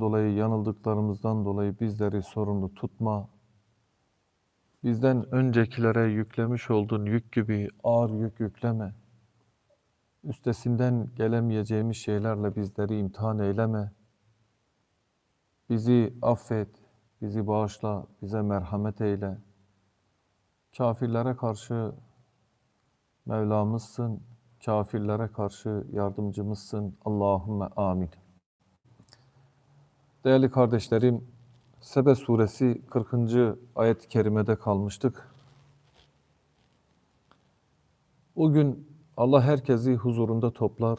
dolayı, yanıldıklarımızdan dolayı bizleri sorumlu tutma. Bizden öncekilere yüklemiş olduğun yük gibi ağır yük yükleme. Üstesinden gelemeyeceğimiz şeylerle bizleri imtihan eyleme. Bizi affet, bizi bağışla, bize merhamet eyle. Kafirlere karşı Mevlamızsın, kafirlere karşı yardımcımızsın. Allahümme amin. Değerli kardeşlerim, Sebe suresi 40. ayet-i kerimede kalmıştık. O gün Allah herkesi huzurunda toplar.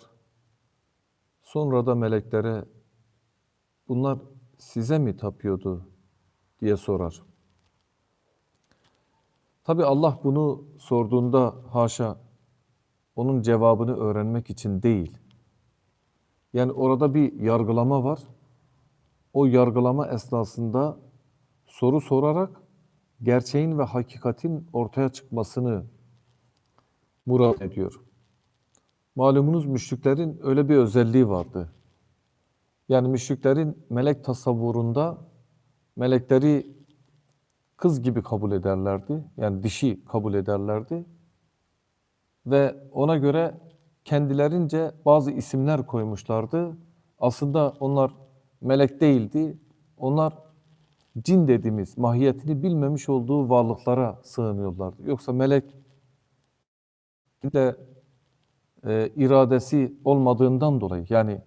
Sonra da meleklere bunlar size mi tapıyordu diye sorar. Tabi Allah bunu sorduğunda haşa onun cevabını öğrenmek için değil. Yani orada bir yargılama var. O yargılama esnasında soru sorarak gerçeğin ve hakikatin ortaya çıkmasını murad ediyor. Malumunuz müşriklerin öyle bir özelliği vardı. Yani müşriklerin melek tasavvurunda melekleri kız gibi kabul ederlerdi. Yani dişi kabul ederlerdi. Ve ona göre kendilerince bazı isimler koymuşlardı. Aslında onlar melek değildi. Onlar cin dediğimiz mahiyetini bilmemiş olduğu varlıklara sığınıyorlardı. Yoksa melek de e, iradesi olmadığından dolayı yani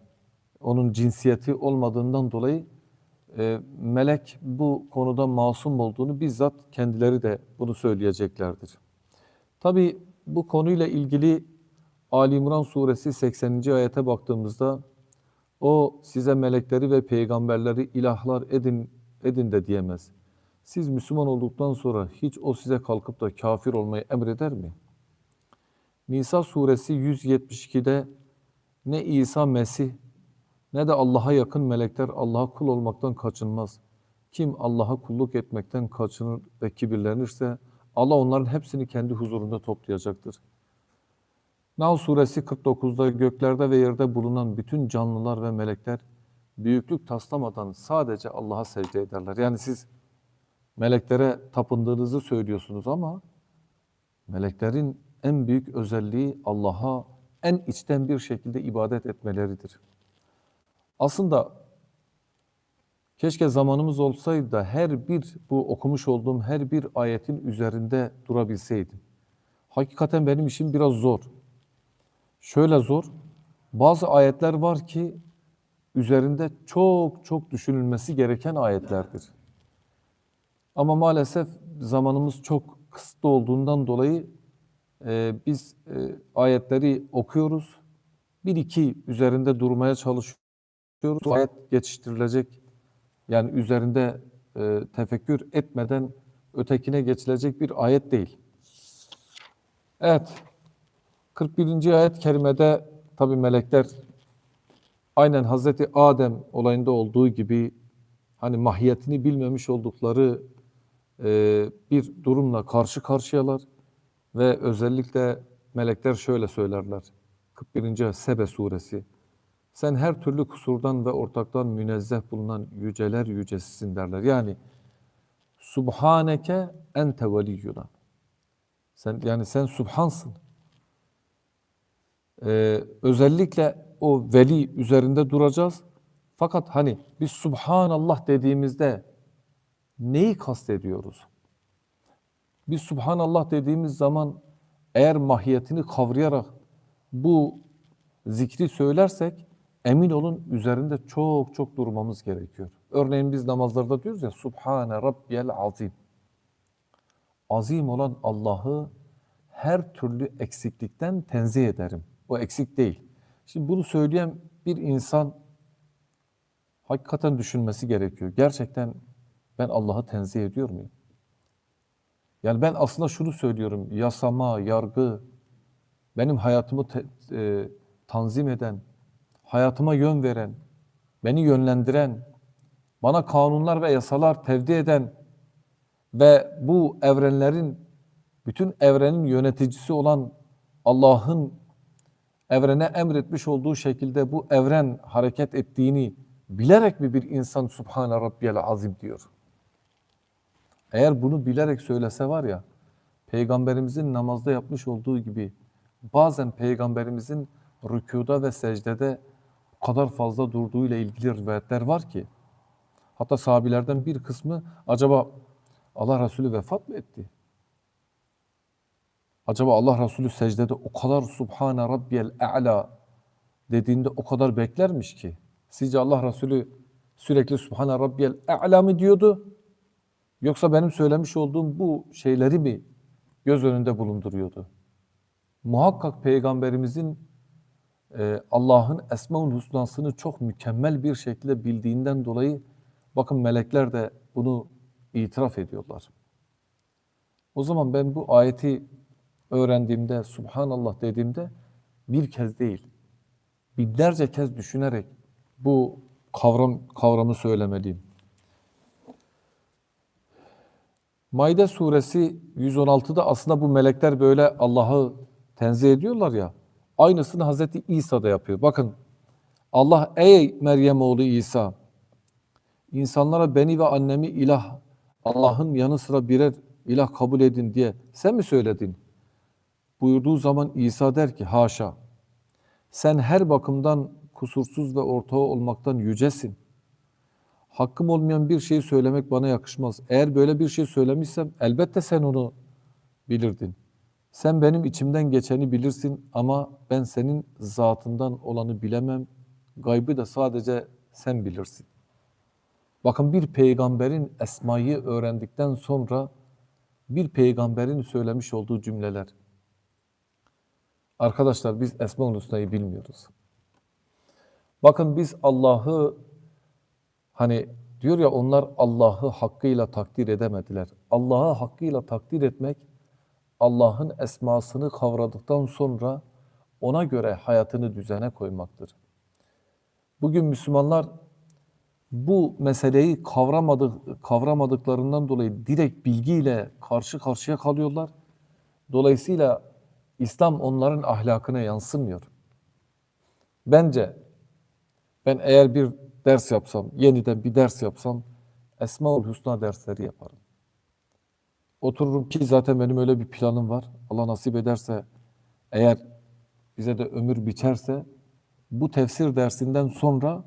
onun cinsiyeti olmadığından dolayı e, melek bu konuda masum olduğunu bizzat kendileri de bunu söyleyeceklerdir. Tabi bu konuyla ilgili Ali İmran suresi 80. ayete baktığımızda o size melekleri ve peygamberleri ilahlar edin, edin de diyemez. Siz Müslüman olduktan sonra hiç o size kalkıp da kafir olmayı emreder mi? Nisa suresi 172'de ne İsa Mesih ne de Allah'a yakın melekler Allah'a kul olmaktan kaçınmaz. Kim Allah'a kulluk etmekten kaçınır ve kibirlenirse Allah onların hepsini kendi huzurunda toplayacaktır. Nahl suresi 49'da göklerde ve yerde bulunan bütün canlılar ve melekler büyüklük taslamadan sadece Allah'a secde ederler. Yani siz meleklere tapındığınızı söylüyorsunuz ama meleklerin en büyük özelliği Allah'a en içten bir şekilde ibadet etmeleridir. Aslında keşke zamanımız olsaydı da her bir bu okumuş olduğum her bir ayetin üzerinde durabilseydim. Hakikaten benim işim biraz zor. Şöyle zor. Bazı ayetler var ki üzerinde çok çok düşünülmesi gereken ayetlerdir. Ama maalesef zamanımız çok kısıtlı olduğundan dolayı e, biz e, ayetleri okuyoruz. Bir iki üzerinde durmaya çalışıyoruz. Ayet geçiştirilecek yani üzerinde e, tefekkür etmeden ötekine geçilecek bir ayet değil. Evet. 41. ayet-i kerimede tabi melekler aynen Hazreti Adem olayında olduğu gibi hani mahiyetini bilmemiş oldukları e, bir durumla karşı karşıyalar ve özellikle melekler şöyle söylerler. 41. Sebe suresi. Sen her türlü kusurdan ve ortaktan münezzeh bulunan yüceler yücesisin derler. Yani Subhaneke ente veliyyuna. Sen, yani sen Subhansın. Ee, özellikle o veli üzerinde duracağız. Fakat hani biz Subhanallah dediğimizde neyi kastediyoruz? Biz Subhanallah dediğimiz zaman eğer mahiyetini kavrayarak bu zikri söylersek emin olun üzerinde çok çok durmamız gerekiyor. Örneğin biz namazlarda diyoruz ya Subhane Rabbiyel Azim. Azim olan Allah'ı her türlü eksiklikten tenzih ederim. O eksik değil. Şimdi bunu söyleyen bir insan hakikaten düşünmesi gerekiyor. Gerçekten ben Allah'ı tenzih ediyor muyum? Yani ben aslında şunu söylüyorum. Yasama, yargı, benim hayatımı te, e, tanzim eden, hayatıma yön veren, beni yönlendiren, bana kanunlar ve yasalar tevdi eden ve bu evrenlerin, bütün evrenin yöneticisi olan Allah'ın evrene emretmiş olduğu şekilde bu evren hareket ettiğini Bilerek mi bir insan Subhane Rabbiyel Azim diyor? Eğer bunu bilerek söylese var ya, Peygamberimizin namazda yapmış olduğu gibi bazen Peygamberimizin rükuda ve secdede o kadar fazla durduğu ile ilgili rivayetler var ki hatta sahabilerden bir kısmı acaba Allah Resulü vefat mı etti? Acaba Allah Resulü secdede o kadar Subhane Rabbiyel A'la dediğinde o kadar beklermiş ki. Sizce Allah Resulü sürekli Subhane Rabbiyel A'la mı diyordu? Yoksa benim söylemiş olduğum bu şeyleri mi göz önünde bulunduruyordu? Muhakkak Peygamberimizin e, Allah'ın Esma-ül Hüsna'sını çok mükemmel bir şekilde bildiğinden dolayı bakın melekler de bunu itiraf ediyorlar. O zaman ben bu ayeti öğrendiğimde, Subhanallah dediğimde bir kez değil, binlerce kez düşünerek bu kavram kavramı söylemeliyim. Maide suresi 116'da aslında bu melekler böyle Allah'ı tenzih ediyorlar ya. Aynısını Hazreti İsa da yapıyor. Bakın Allah ey Meryem oğlu İsa insanlara beni ve annemi ilah Allah'ın yanı sıra birer ilah kabul edin diye sen mi söyledin? Buyurduğu zaman İsa der ki haşa sen her bakımdan kusursuz ve ortağı olmaktan yücesin. Hakkım olmayan bir şeyi söylemek bana yakışmaz. Eğer böyle bir şey söylemişsem elbette sen onu bilirdin. Sen benim içimden geçeni bilirsin ama ben senin zatından olanı bilemem. Gaybı da sadece sen bilirsin. Bakın bir peygamberin esmayı öğrendikten sonra bir peygamberin söylemiş olduğu cümleler. Arkadaşlar biz Esma-ül Hüsna'yı bilmiyoruz. Bakın biz Allah'ı hani diyor ya onlar Allah'ı hakkıyla takdir edemediler. Allah'ı hakkıyla takdir etmek Allah'ın esmasını kavradıktan sonra ona göre hayatını düzene koymaktır. Bugün Müslümanlar bu meseleyi kavramadık, kavramadıklarından dolayı direkt bilgiyle karşı karşıya kalıyorlar. Dolayısıyla İslam onların ahlakına yansımıyor. Bence ben eğer bir ders yapsam, yeniden bir ders yapsam Esmaül Hüsna dersleri yaparım. Otururum ki zaten benim öyle bir planım var. Allah nasip ederse eğer bize de ömür biçerse bu tefsir dersinden sonra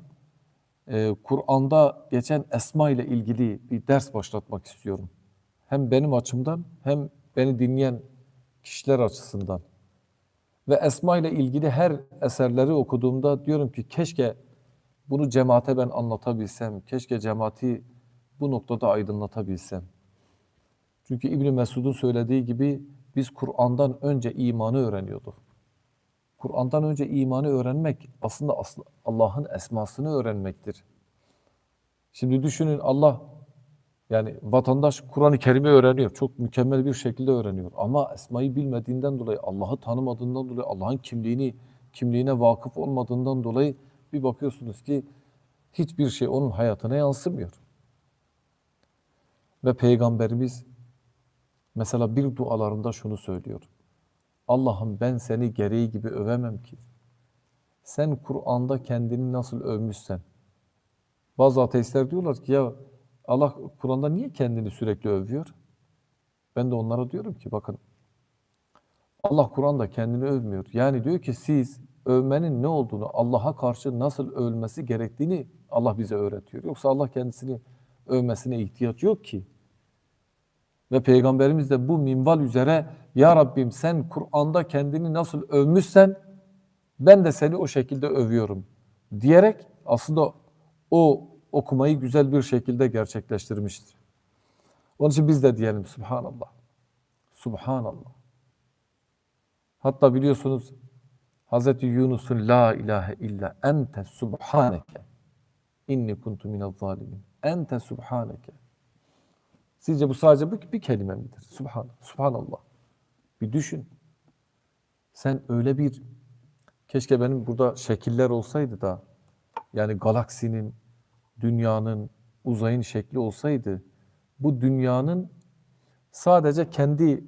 e, Kur'an'da geçen esma ile ilgili bir ders başlatmak istiyorum. Hem benim açımdan hem beni dinleyen kişiler açısından. Ve esma ile ilgili her eserleri okuduğumda diyorum ki keşke bunu cemaate ben anlatabilsem, keşke cemaati bu noktada aydınlatabilsem. Çünkü İbn Mesud'un söylediği gibi biz Kur'an'dan önce imanı öğreniyorduk. Kur'an'dan önce imanı öğrenmek aslında Allah'ın esmasını öğrenmektir. Şimdi düşünün Allah yani vatandaş Kur'an-ı Kerim'i öğreniyor. Çok mükemmel bir şekilde öğreniyor. Ama esmayı bilmediğinden dolayı, Allah'ı tanımadığından dolayı, Allah'ın kimliğini, kimliğine vakıf olmadığından dolayı bir bakıyorsunuz ki hiçbir şey onun hayatına yansımıyor. Ve Peygamberimiz mesela bir dualarında şunu söylüyor. Allah'ım ben seni gereği gibi övemem ki. Sen Kur'an'da kendini nasıl övmüşsen. Bazı ateistler diyorlar ki ya Allah Kur'an'da niye kendini sürekli övüyor? Ben de onlara diyorum ki bakın Allah Kur'an'da kendini övmüyor. Yani diyor ki siz övmenin ne olduğunu, Allah'a karşı nasıl övülmesi gerektiğini Allah bize öğretiyor. Yoksa Allah kendisini övmesine ihtiyaç yok ki. Ve Peygamberimiz de bu minval üzere Ya Rabbim sen Kur'an'da kendini nasıl övmüşsen ben de seni o şekilde övüyorum diyerek aslında o okumayı güzel bir şekilde gerçekleştirmiştir. Onun için biz de diyelim Subhanallah. Subhanallah. Hatta biliyorsunuz Hz. Yunus'un La ilahe illa ente subhaneke inni kuntu minel zalimin. Ente subhaneke. Sizce bu sadece bir, bir kelime midir? Subhan, subhanallah. Bir düşün. Sen öyle bir keşke benim burada şekiller olsaydı da yani galaksinin, dünyanın, uzayın şekli olsaydı bu dünyanın sadece kendi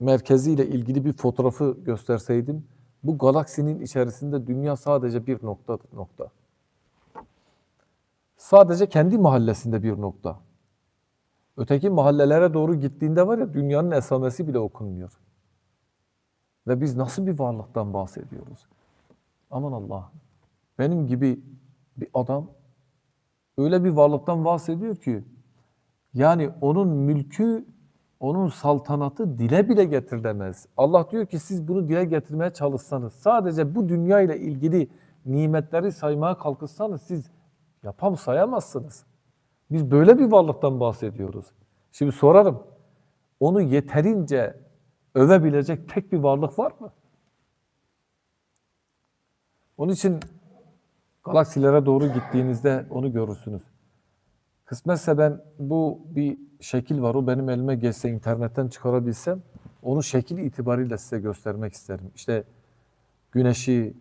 merkeziyle ilgili bir fotoğrafı gösterseydim bu galaksinin içerisinde dünya sadece bir noktadır nokta. Sadece kendi mahallesinde bir nokta. Öteki mahallelere doğru gittiğinde var ya dünyanın esamesi bile okunmuyor. Ve biz nasıl bir varlıktan bahsediyoruz? Aman Allah. Benim gibi bir adam öyle bir varlıktan bahsediyor ki yani onun mülkü, onun saltanatı dile bile getirilemez. Allah diyor ki siz bunu dile getirmeye çalışsanız, sadece bu dünya ile ilgili nimetleri saymaya kalkışsanız siz yapam sayamazsınız. Biz böyle bir varlıktan bahsediyoruz. Şimdi sorarım, onu yeterince övebilecek tek bir varlık var mı? Onun için galaksilere doğru gittiğinizde onu görürsünüz. Kısmetse ben bu bir şekil var. O benim elime geçse internetten çıkarabilsem onu şekil itibariyle size göstermek isterim. İşte güneşi,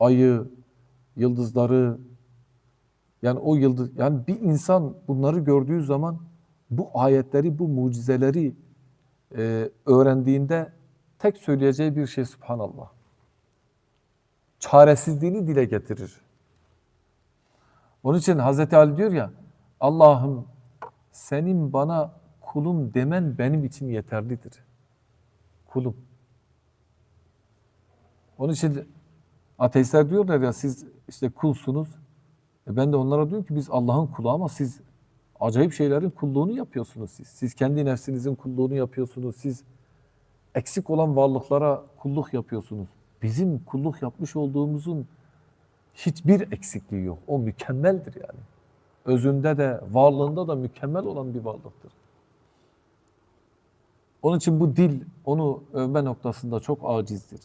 ayı, yıldızları yani o yıldız yani bir insan bunları gördüğü zaman bu ayetleri, bu mucizeleri e, öğrendiğinde tek söyleyeceği bir şey Subhanallah. Çaresizliğini dile getirir. Onun için Hazreti Ali diyor ya Allah'ım senin bana kulum demen benim için yeterlidir. Kulum. Onun için ateistler diyorlar ya siz işte kulsunuz. E ben de onlara diyorum ki biz Allah'ın kulu ama siz acayip şeylerin kulluğunu yapıyorsunuz siz. Siz kendi nefsinizin kulluğunu yapıyorsunuz. Siz eksik olan varlıklara kulluk yapıyorsunuz. Bizim kulluk yapmış olduğumuzun hiçbir eksikliği yok. O mükemmeldir yani. Özünde de, varlığında da mükemmel olan bir varlıktır. Onun için bu dil onu övme noktasında çok acizdir.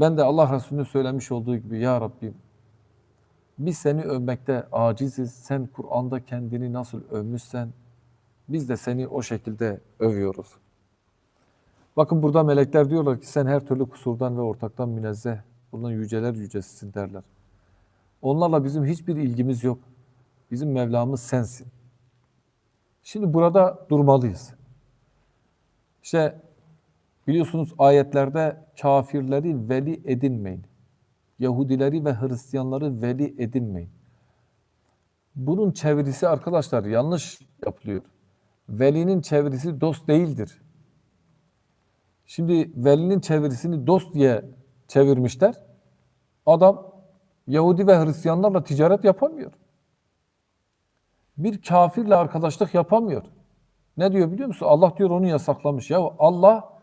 Ben de Allah Resulü'nün söylemiş olduğu gibi Ya Rabbim biz seni övmekte aciziz. Sen Kur'an'da kendini nasıl övmüşsen biz de seni o şekilde övüyoruz. Bakın burada melekler diyorlar ki sen her türlü kusurdan ve ortaktan münezzeh, bundan yüceler yücesisin derler. Onlarla bizim hiçbir ilgimiz yok. Bizim Mevlamız sensin. Şimdi burada durmalıyız. İşte biliyorsunuz ayetlerde kafirleri veli edinmeyin. Yahudileri ve Hristiyanları veli edinmeyin. Bunun çevirisi arkadaşlar yanlış yapılıyor. Velinin çevirisi dost değildir. Şimdi velinin çevirisini dost diye çevirmişler. Adam Yahudi ve Hristiyanlarla ticaret yapamıyor. Bir kafirle arkadaşlık yapamıyor. Ne diyor biliyor musun? Allah diyor onu yasaklamış. Ya Allah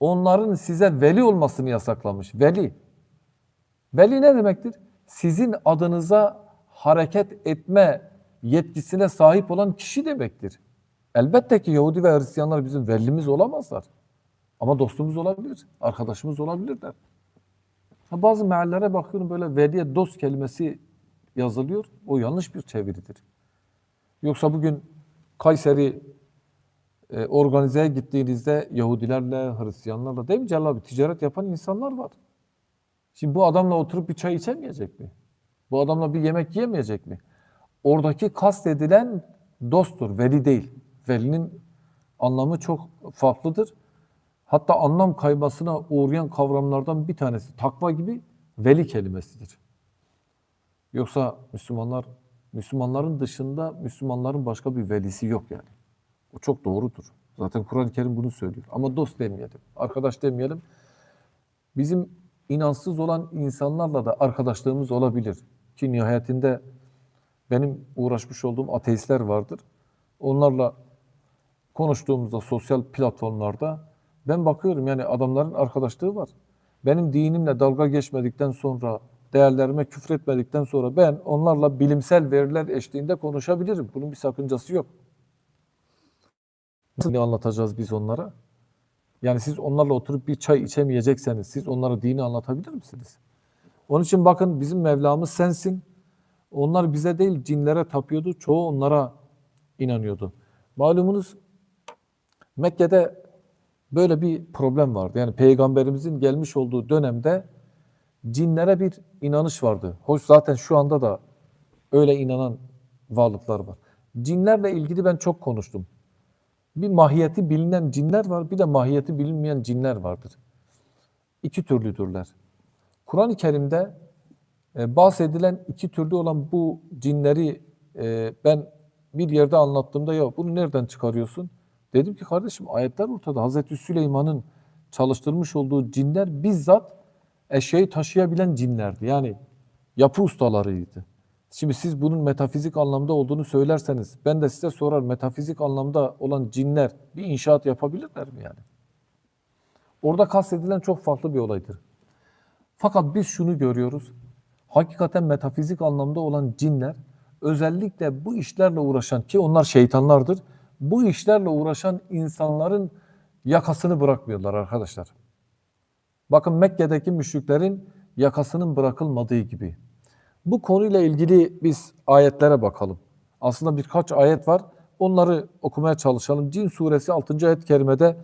onların size veli olmasını yasaklamış. Veli. Veli ne demektir? Sizin adınıza hareket etme yetkisine sahip olan kişi demektir. Elbette ki Yahudi ve Hristiyanlar bizim velimiz olamazlar. Ama dostumuz olabilir, arkadaşımız olabilirler. Bazı meallere bakıyorum böyle veliye dost kelimesi yazılıyor. O yanlış bir çeviridir. Yoksa bugün Kayseri e, organizeye gittiğinizde Yahudilerle, Hristiyanlarla değil mi Celal abi? Ticaret yapan insanlar var. Şimdi bu adamla oturup bir çay içemeyecek mi? Bu adamla bir yemek yiyemeyecek mi? Oradaki kastedilen dosttur, veli değil. Velinin anlamı çok farklıdır. Hatta anlam kaymasına uğrayan kavramlardan bir tanesi takva gibi veli kelimesidir. Yoksa Müslümanlar Müslümanların dışında Müslümanların başka bir velisi yok yani. O çok doğrudur. Zaten Kur'an-ı Kerim bunu söylüyor. Ama dost demeyelim, arkadaş demeyelim. Bizim inansız olan insanlarla da arkadaşlığımız olabilir. Ki nihayetinde benim uğraşmış olduğum ateistler vardır. Onlarla konuştuğumuzda sosyal platformlarda ben bakıyorum yani adamların arkadaşlığı var. Benim dinimle dalga geçmedikten sonra, değerlerime küfretmedikten sonra ben onlarla bilimsel veriler eşliğinde konuşabilirim. Bunun bir sakıncası yok. Ne anlatacağız biz onlara? Yani siz onlarla oturup bir çay içemeyecekseniz siz onlara dini anlatabilir misiniz? Onun için bakın bizim Mevlamız sensin. Onlar bize değil cinlere tapıyordu. Çoğu onlara inanıyordu. Malumunuz Mekke'de böyle bir problem vardı. Yani peygamberimizin gelmiş olduğu dönemde cinlere bir inanış vardı. Hoş zaten şu anda da öyle inanan varlıklar var. Cinlerle ilgili ben çok konuştum. Bir mahiyeti bilinen cinler var, bir de mahiyeti bilinmeyen cinler vardır. İki türlüdürler. Kur'an-ı Kerim'de E, bahsedilen iki türlü olan bu cinleri e, ben bir yerde anlattığımda ya bunu nereden çıkarıyorsun? Dedim ki kardeşim ayetler ortada. Hazreti Süleyman'ın çalıştırmış olduğu cinler bizzat eşyayı taşıyabilen cinlerdi. Yani yapı ustalarıydı. Şimdi siz bunun metafizik anlamda olduğunu söylerseniz ben de size sorar metafizik anlamda olan cinler bir inşaat yapabilirler mi yani? Orada kastedilen çok farklı bir olaydır. Fakat biz şunu görüyoruz. Hakikaten metafizik anlamda olan cinler özellikle bu işlerle uğraşan ki onlar şeytanlardır. Bu işlerle uğraşan insanların yakasını bırakmıyorlar arkadaşlar. Bakın Mekke'deki müşriklerin yakasının bırakılmadığı gibi. Bu konuyla ilgili biz ayetlere bakalım. Aslında birkaç ayet var. Onları okumaya çalışalım. Cin suresi 6. ayet-i kerimede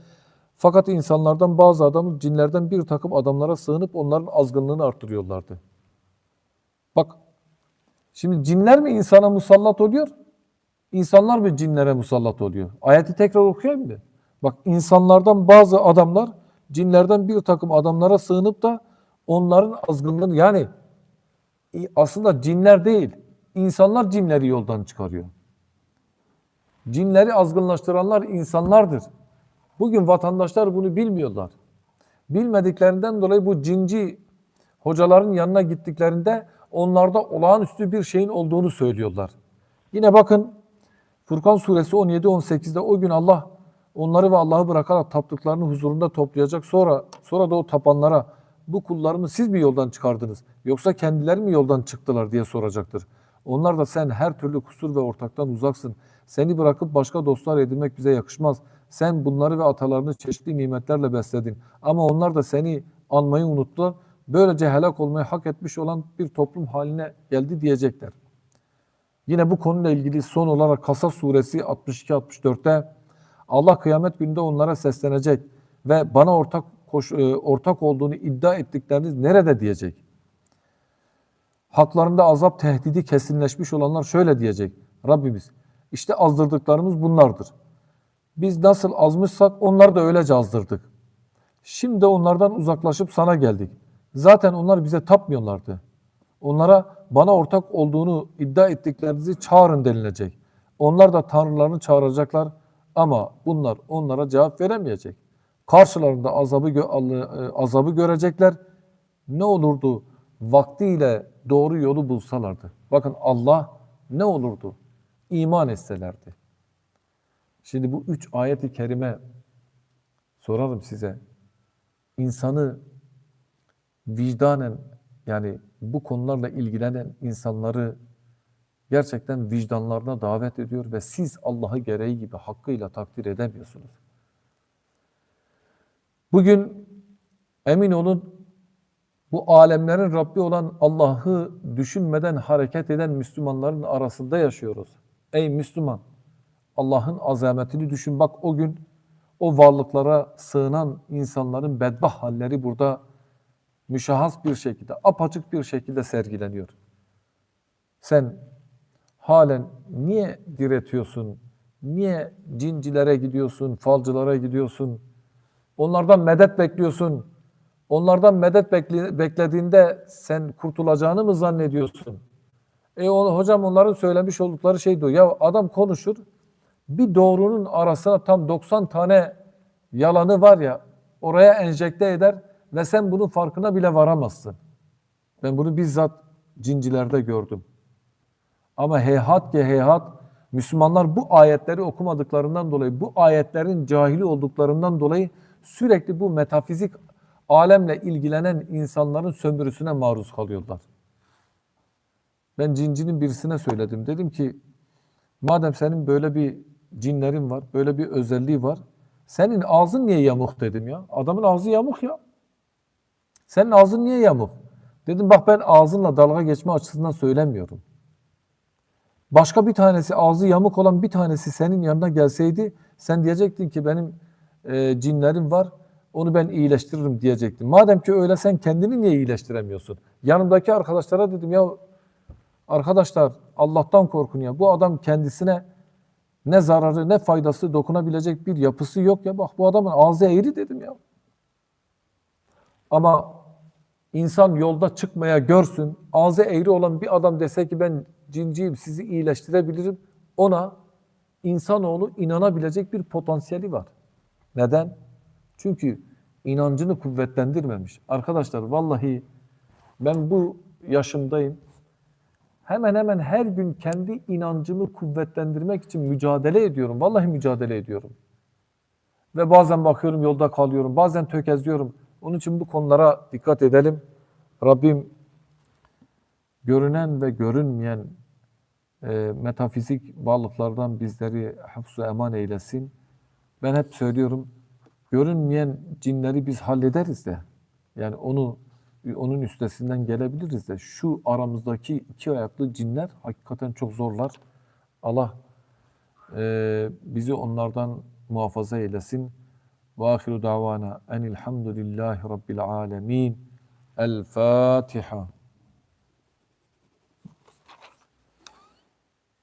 fakat insanlardan bazı adamın cinlerden bir takım adamlara sığınıp onların azgınlığını arttırıyorlardı. Bak şimdi cinler mi insana musallat oluyor? İnsanlar mı cinlere musallat oluyor? Ayeti tekrar okuyayım mı? Bak insanlardan bazı adamlar cinlerden bir takım adamlara sığınıp da onların azgınlığını yani aslında cinler değil, insanlar cinleri yoldan çıkarıyor. Cinleri azgınlaştıranlar insanlardır. Bugün vatandaşlar bunu bilmiyorlar. Bilmediklerinden dolayı bu cinci hocaların yanına gittiklerinde onlarda olağanüstü bir şeyin olduğunu söylüyorlar. Yine bakın Furkan suresi 17-18'de o gün Allah onları ve Allah'ı bırakarak taptıklarını huzurunda toplayacak. Sonra sonra da o tapanlara bu kullarımı siz mi yoldan çıkardınız yoksa kendileri mi yoldan çıktılar diye soracaktır. Onlar da sen her türlü kusur ve ortaktan uzaksın. Seni bırakıp başka dostlar edinmek bize yakışmaz. Sen bunları ve atalarını çeşitli nimetlerle besledin. Ama onlar da seni anmayı unuttular. Böylece helak olmayı hak etmiş olan bir toplum haline geldi diyecekler. Yine bu konuyla ilgili son olarak Kasas suresi 62-64'te Allah kıyamet gününde onlara seslenecek ve bana ortak koş, e, ortak olduğunu iddia ettikleriniz nerede diyecek. Haklarında azap tehdidi kesinleşmiş olanlar şöyle diyecek. Rabbimiz işte azdırdıklarımız bunlardır. Biz nasıl azmışsak onları da öylece azdırdık. Şimdi onlardan uzaklaşıp sana geldik. Zaten onlar bize tapmıyorlardı. Onlara bana ortak olduğunu iddia ettiklerinizi çağırın denilecek. Onlar da tanrılarını çağıracaklar ama bunlar onlara cevap veremeyecek. Karşılarında azabı, gö- e, azabı görecekler. Ne olurdu vaktiyle doğru yolu bulsalardı. Bakın Allah ne olurdu? İman etselerdi. Şimdi bu üç ayet-i kerime sorarım size. İnsanı vicdanen yani bu konularla ilgilenen insanları gerçekten vicdanlarına davet ediyor ve siz Allah'ı gereği gibi hakkıyla takdir edemiyorsunuz. Bugün emin olun bu alemlerin Rabbi olan Allah'ı düşünmeden hareket eden Müslümanların arasında yaşıyoruz. Ey Müslüman! Allah'ın azametini düşün. Bak o gün o varlıklara sığınan insanların bedbah halleri burada müşahhas bir şekilde, apaçık bir şekilde sergileniyor. Sen halen niye diretiyorsun? Niye cincilere gidiyorsun, falcılara gidiyorsun? Onlardan medet bekliyorsun. Onlardan medet bekle, beklediğinde sen kurtulacağını mı zannediyorsun? E o, hocam onların söylemiş oldukları şey diyor. Ya adam konuşur, bir doğrunun arasına tam 90 tane yalanı var ya, oraya enjekte eder ve sen bunun farkına bile varamazsın. Ben bunu bizzat cincilerde gördüm. Ama heyhat ki heyhat Müslümanlar bu ayetleri okumadıklarından dolayı, bu ayetlerin cahili olduklarından dolayı sürekli bu metafizik alemle ilgilenen insanların sömürüsüne maruz kalıyorlar. Ben cincinin birisine söyledim. Dedim ki madem senin böyle bir cinlerin var, böyle bir özelliği var. Senin ağzın niye yamuk dedim ya. Adamın ağzı yamuk ya. Senin ağzın niye yamuk? Dedim bak ben ağzınla dalga geçme açısından söylemiyorum. Başka bir tanesi ağzı yamuk olan bir tanesi senin yanına gelseydi sen diyecektin ki benim e, cinlerim var onu ben iyileştiririm diyecektin. Madem ki öyle sen kendini niye iyileştiremiyorsun? Yanımdaki arkadaşlara dedim ya arkadaşlar Allah'tan korkun ya bu adam kendisine ne zararı ne faydası dokunabilecek bir yapısı yok ya bak bu adamın ağzı eğri dedim ya. Ama İnsan yolda çıkmaya görsün, ağzı eğri olan bir adam dese ki ben cinciyim, sizi iyileştirebilirim. Ona insanoğlu inanabilecek bir potansiyeli var. Neden? Çünkü inancını kuvvetlendirmemiş. Arkadaşlar vallahi ben bu yaşımdayım. Hemen hemen her gün kendi inancımı kuvvetlendirmek için mücadele ediyorum. Vallahi mücadele ediyorum. Ve bazen bakıyorum yolda kalıyorum. Bazen tökezliyorum. Onun için bu konulara dikkat edelim. Rabbim görünen ve görünmeyen e, metafizik varlıklardan bizleri hafzu eman eylesin. Ben hep söylüyorum, görünmeyen cinleri biz hallederiz de. Yani onu onun üstesinden gelebiliriz de. Şu aramızdaki iki ayaklı cinler hakikaten çok zorlar. Allah e, bizi onlardan muhafaza eylesin. Ve ahiru davana enilhamdülillahi rabbil alemin. El Fatiha.